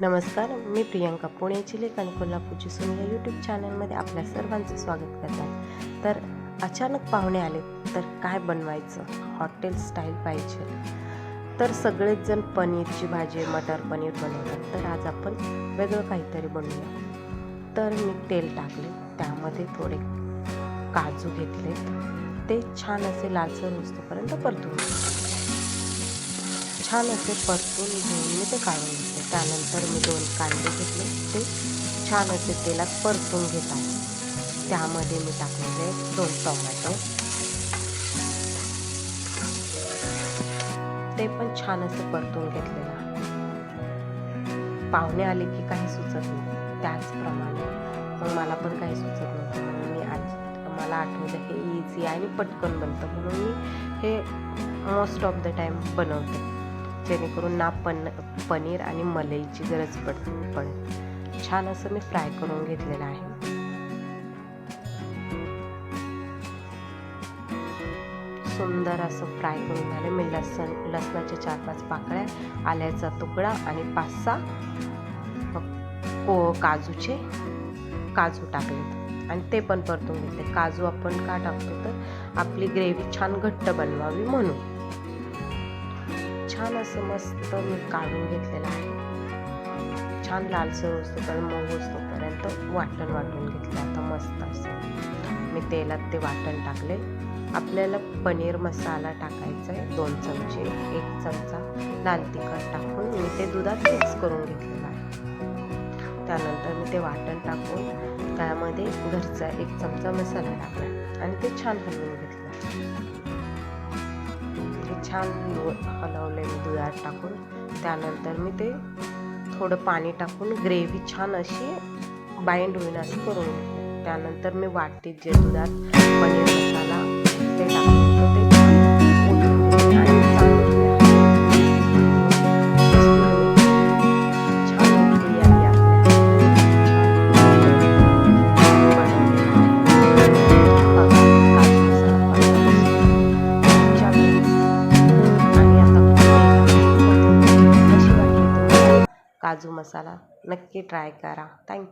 नमस्कार मी प्रियंका पुण्याची लेखन कोल्हापूरची सुन या यूट्यूब चॅनलमध्ये आपल्या सर्वांचं स्वागत करतात. तर अचानक पाहुणे आले तर काय बनवायचं? हॉटेल स्टाईल पाहिजे. तर सगळेच जण पनीरची भाजी मटर पनीर बनवतात. तर आज आपण वेगळं काहीतरी बनवूया. तर मी तेल टाकले त्यामध्ये थोडे काजू घेतले ते छान असे लालसर होतोपर्यंत परतून घेतले. छान असे परतून घेऊन मी ते काढून घेतले त्यानंतर मी दोन कांदे घेतले. ते छान असे तेलात परतून घेत आहे. त्यामध्ये मी टाकलेले दोन टोमॅटो. ते पण छान असे परतून घेतलेलं आहे. पाहुणे आले की काही सुचत नाही. त्याचप्रमाणे मग मला पण काही सुचत नव्हतं. म्हणून मी आज मला आठवलं हे इझी आणि पटकन बनतं. म्हणून मी हे मोस्ट ऑफ द टाईम बनवते. जेणेकरून ना पन पनीर आणि मलईची गरज पड पण छान असं मी फ्राय करून घेतलेलं आहे. सुंदर असं फ्राय करून झाले. मी लसण लसणाच्या चार पाच पाकळ्या आल्याचा तुकडा आणि पाच सहा को काजूचे काजू टाकलेत आणि ते पण परतून घेतले. काजू आपण का टाकतो तर आपली ग्रेव्ही छान घट्ट बनवावी म्हणून. छान असं मस्त मी काढून घेतलेलं आहे. छान लालसर असतो तर मऊ असतोपर्यंत वाटण वाटून घेतलं. आता मस्त असं मी तेलात ते वाटण टाकले. आपल्याला पनीर मसाला टाकायचा आहे. दोन चमचे एक चमचा लाल तिखट टाकून मी ते दुधात मिक्स करून घेतलेलं आहे. त्यानंतर मी ते वाटण टाकून त्यामध्ये घरचा एक चमचा मसाला टाकला आणि ते छान हलवून घेतलं. छान हलवले मी दुधात टाकून. त्यानंतर मी ते थोडं पाणी टाकून ग्रेव्ही छान अशी बाइंड होईल असं करून. त्यानंतर मी वाटते जे दुधात पनीर मसाला ते टाकून. ते काजू मसाला नक्की ट्राय करा. थँक्यू